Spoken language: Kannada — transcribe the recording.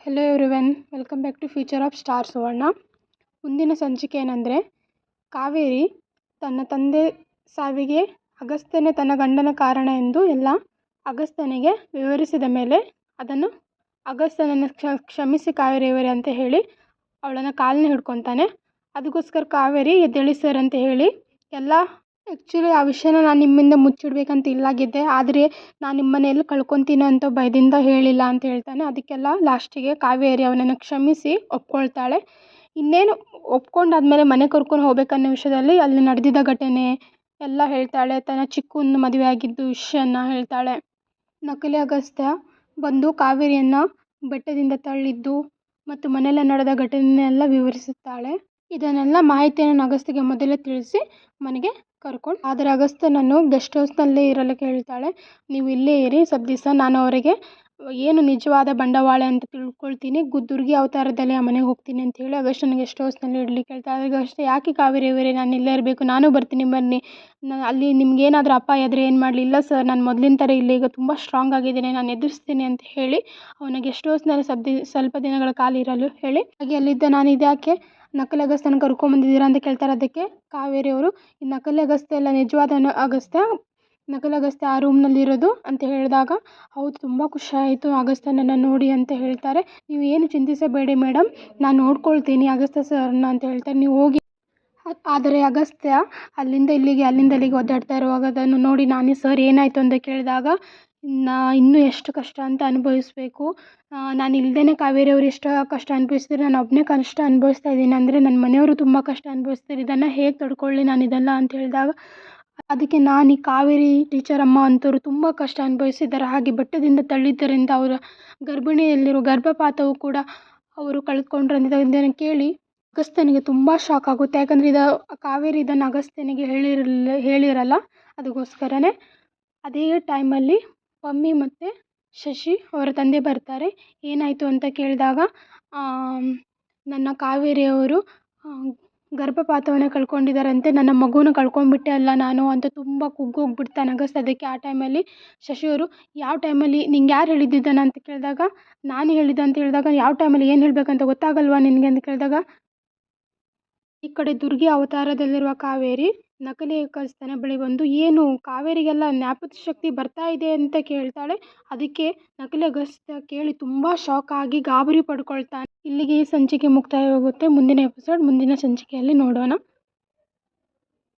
Hello everyone welcome back to future of star Suvarna ಮುಂದಿನ ಸಂಚಿಕೆ ಏನಂದರೆ, ಕಾವೇರಿ ತನ್ನ ತಂದೆ ಸಾವಿಗೆ ಅಗಸ್ತ್ಯನೇ ತನ್ನ ಗಂಡನ ಕಾರಣ ಎಂದು ಎಲ್ಲ ಅಗಸ್ತ್ಯನಿಗೆ ವಿವರಿಸಿದ ಮೇಲೆ ಅದನ್ನು ಅಗಸ್ತ್ಯನನ್ನು ಕ್ಷಮಿಸಿ ಕಾವೇರಿ ಇವರೇ ಅಂತ ಹೇಳಿ ಅವಳನ್ನು ಕಾಲನ್ನ ಹಿಡ್ಕೊತಾನೆ. ಅದಕ್ಕೋಸ್ಕರ ಕಾವೇರಿ ಎದ್ದೇಳಿ ಸರ್ ಅಂತ ಹೇಳಿ ಎಲ್ಲ ಆ್ಯಕ್ಚುಲಿ ಆ ವಿಷಯನ ನಾನು ನಿಮ್ಮಿಂದ ಮುಚ್ಚಿಡಬೇಕಂತ ಇಲ್ಲಾಗಿದ್ದೆ. ಆದರೆ ನಾನು ನಿಮ್ಮ ಮನೇಲಿ ಕಳ್ಕೊತೀನೋ ಅಂತ ಭಯದಿಂದ ಹೇಳಿಲ್ಲ ಅಂತ ಹೇಳ್ತಾನೆ. ಅದಕ್ಕೆಲ್ಲ ಲಾಸ್ಟಿಗೆ ಕಾವೇರಿ ಅವನನ್ನು ಕ್ಷಮಿಸಿ ಒಪ್ಕೊಳ್ತಾಳೆ. ಇನ್ನೇನು ಒಪ್ಪಿಕೊಂಡಾದ್ಮೇಲೆ ಮನೆ ಕರ್ಕೊಂಡು ಹೋಗ್ಬೇಕನ್ನೋ ವಿಷಯದಲ್ಲಿ ಅಲ್ಲಿ ನಡೆದಿದ್ದ ಘಟನೆ ಎಲ್ಲ ಹೇಳ್ತಾಳೆ. ತನ್ನ ಚಿಕ್ಕುನ ಮದುವೆ ಆಗಿದ್ದು ವಿಷಯನ ಹೇಳ್ತಾಳೆ. ನಕಲಿ ಅಗಸ್ತ್ಯ ಬಂದು ಕಾವೇರಿಯನ್ನು ಬೆಟ್ಟದಿಂದ ತಳ್ಳಿದ್ದು ಮತ್ತು ಮನೆಯಲ್ಲೇ ನಡೆದ ಘಟನೆಯೆಲ್ಲ ವಿವರಿಸುತ್ತಾಳೆ. ಇದನ್ನೆಲ್ಲ ಮಾಹಿತಿಯನ್ನು ಅಗಸ್ತ್ಯಗೆ ಮೊದಲೇ ತಿಳಿಸಿ ಮನೆಗೆ ಕರ್ಕೊಂಡು ಆದರೆ ಅಗಸ್ತ್ಯನನ್ನು ಗೆಸ್ಟ್ ಹೌಸ್ನಲ್ಲೇ ಇರಲು ಕೇಳ್ತಾಳೆ. ನೀವು ಇಲ್ಲೇ ಇರಿ ಸ್ವಲ್ಪ ದಿವಸ ನಾನು ಅವರಿಗೆ ಏನು ನಿಜವಾದ ಬಂಡವಾಳ ಅಂತ ತಿಳ್ಕೊಳ್ತೀನಿ. ದುರ್ಗಿ ಅವತಾರದಲ್ಲಿ ಆ ಮನೆಗೆ ಹೋಗ್ತೀನಿ ಅಂತ ಹೇಳಿ ಅಗಸ್ತ್ಯನ ಗೆಸ್ಟ್ ಹೌಸ್ನಲ್ಲಿ ಇಡ್ಲಿಕ್ಕೆ ಹೇಳ್ತಾಳೆ ಅಗಸ್ತ್ಯ ಯಾಕೆ ಕಾವೇರಿ ಅವರೇ, ನಾನು ಇಲ್ಲೇ ಇರಬೇಕು, ನಾನು ಬರ್ತೀನಿ ಬನ್ನಿ. ನಾನು ಅಲ್ಲಿ ನಿಮ್ಗೆ ಏನಾದರೂ ಅಪಾಯ ಆದರೆ ಏನು ಮಾಡಲಿ? ಇಲ್ಲ ಸರ್, ನಾನು ಮೊದಲಿನ ಥರ ಇಲ್ಲಿ, ಈಗ ತುಂಬ ಸ್ಟ್ರಾಂಗ್ ಆಗಿದ್ದೀನಿ, ನಾನು ಎದುರಿಸ್ತೀನಿ ಅಂತ ಹೇಳಿ ಅವನ ಗೆಸ್ಟ್ ಹೌಸ್ನಲ್ಲಿ ಸ್ವಲ್ಪ ಸ್ವಲ್ಪ ದಿನಗಳ ಕಾಲ ಇರಲು ಹೇಳಿ, ಹಾಗೆ ಅಲ್ಲಿದ್ದ ನಾನು ಇದ್ಯಾಕೆ ನಕಲಿ ಅಗಸ್ತ್ಯನ ಕರ್ಕೊಂಬಂದಿದ್ದೀರಾ ಅಂತ ಕೇಳ್ತಾರೆ. ಅದಕ್ಕೆ ಕಾವೇರಿ ಅವರು ಈ ನಕಲಿ ಅಗಸ್ತ್ಯ ಅಲ್ಲ ನಿಜವಾದ ಅಗಸ್ತ್ಯ ನಕಲಿ ಅಗಸ್ತ್ಯ ಆ ರೂಮ್ನಲ್ಲಿರೋದು ಅಂತ ಹೇಳಿದಾಗ, ಹೌದು, ತುಂಬ ಖುಷಿ ಆಯಿತು ಅಗಸ್ತ್ಯನನ್ನು ನೋಡಿ ಅಂತ ಹೇಳ್ತಾರೆ. ನೀವು ಏನು ಚಿಂತಿಸಬೇಡಿ ಮೇಡಮ್ ನಾನು ನೋಡ್ಕೊಳ್ತೀನಿ ಅಗಸ್ತ್ಯ ಸರ್ನ ಅಂತ ಹೇಳ್ತಾರೆ. ನೀವು ಹೋಗಿ. ಆದರೆ ಅಗಸ್ತ್ಯ ಅಲ್ಲಿಂದ ಇಲ್ಲಿಗೆ ಅಲ್ಲಿಂದ ಇಲ್ಲಿಗೆ ಒದ್ದಾಡ್ತಾ ಇರುವಾಗ ಅದನ್ನು ನೋಡಿ ನಾನೇ, ಸರ್, ಏನಾಯಿತು? ಅಂತ ಕೇಳಿದಾಗ ನಾ ಇನ್ನೂ ಎಷ್ಟು ಕಷ್ಟ ಅಂತ ಅನುಭವಿಸಬೇಕು. ನಾನು ಇಲ್ಲದೇ ಕಾವೇರಿ ಅವರು ಎಷ್ಟು ಕಷ್ಟ ಅನುಭವಿಸ್ತಿದ್ರು ನಾನು ಒಬ್ಬನೇ ಕಷ್ಟ ಅನುಭವಿಸ್ತಾ ಇದ್ದೀನಿ. ಅಂದರೆ ನನ್ನ ಮನೆಯವರು ತುಂಬ ಕಷ್ಟ ಅನುಭವಿಸ್ತಾರೆ. ಇದನ್ನು ಹೇಗೆ ತಡ್ಕೊಳ್ಳಿ ನಾನು ಇದೆಲ್ಲ ಅಂತ ಹೇಳಿದಾಗ, ಅದಕ್ಕೆ ನಾನು ಈ ಕಾವೇರಿ ಟೀಚರ್ ಅಮ್ಮ ಅಂಥವ್ರು ತುಂಬ ಕಷ್ಟ ಅನುಭವಿಸಿದ್ದಾರೆ. ಹಾಗೆ ಬೆಟ್ಟದಿಂದ ತಳ್ಳಿದ್ದರಿಂದ ಅವರ ಗರ್ಭಿಣಿಯಲ್ಲಿರೋ ಗರ್ಭಪಾತವು ಕೂಡ ಅವರು ಕಳೆದುಕೊಂಡ್ರು ಇದನ್ನು ಕೇಳಿ ಅಗಸ್ತ್ಯನಿಗೆ ತುಂಬ ಶಾಕ್ ಆಗುತ್ತೆ. ಯಾಕಂದರೆ ಇದು ಕಾವೇರಿ ಇದನ್ನು ಅಗಸ್ತ್ಯನಿಗೆ ಹೇಳಿರಲಿಲ್ಲ ಹೇಳಿರಲ್ಲ. ಅದಕ್ಕೋಸ್ಕರನೇ ಅದೇ ಟೈಮಲ್ಲಿ ಪಮ್ಮಿ ಮತ್ತು ಶಶಿ ಅವರ ತಂದೆ ಬರ್ತಾರೆ. ಏನಾಯಿತು ಅಂತ ಕೇಳಿದಾಗ ನನ್ನ ಕಾವೇರಿಯವರು ಗರ್ಭಪಾತವನ್ನು ಕಳ್ಕೊಂಡಿದ್ದಾರಂತೆ, ನನ್ನ ಮಗುನ ಕಳ್ಕೊಂಡ್ಬಿಟ್ಟೆ ಅಲ್ಲ ನಾನು ಅಂತ ತುಂಬ ಕುಗ್ಗೋಗ್ಬಿಡ್ತಾನೆ ಅಗಸ್ತ್ಯ ಅದಕ್ಕೆ ಆ ಟೈಮಲ್ಲಿ ಶಶಿಯವರು, ಯಾವ ಟೈಮಲ್ಲಿ ನಿಂಗೆ ಯಾರು ಹೇಳಿದ್ದಿದ್ದಾನೆ ಅಂತ ಕೇಳಿದಾಗ, ನಾನು ಹೇಳಿದ್ದೆ ಅಂತ ಹೇಳಿದಾಗ, ಯಾವ ಟೈಮಲ್ಲಿ ಏನು ಹೇಳಬೇಕಂತ ಗೊತ್ತಾಗಲ್ವಾ ನಿನಗೆ? ಅಂತ ಕೇಳಿದಾಗ, ಈ ಕಡೆ ದುರ್ಗಿ ಅವತಾರದಲ್ಲಿರುವ ಕಾವೇರಿ ನಕಲಿ ಅಗಸ್ತ್ಯನ ಬಳಿ ಬಂದು ಏನು ಕಾವೇರಿಗೆಲ್ಲ ಜ್ಞಾಪಕ ಶಕ್ತಿ ಬರ್ತಾ ಇದೆ ಅಂತ ಕೇಳ್ತಾಳೆ. ಅದಕ್ಕೆ ನಕಲಿ ಅಗಸ್ತ ಕೇಳಿ ತುಂಬ ಶಾಕ್ ಆಗಿ ಗಾಬರಿ ಪಡ್ಕೊಳ್ತಾನೆ. ಇಲ್ಲಿಗೆ ಈ ಸಂಚಿಕೆ ಮುಕ್ತಾಯವಾಗುತ್ತೆ. ಮುಂದಿನ ಎಪಿಸೋಡ್ ಮುಂದಿನ ಸಂಚಿಕೆಯಲ್ಲಿ ನೋಡೋಣ.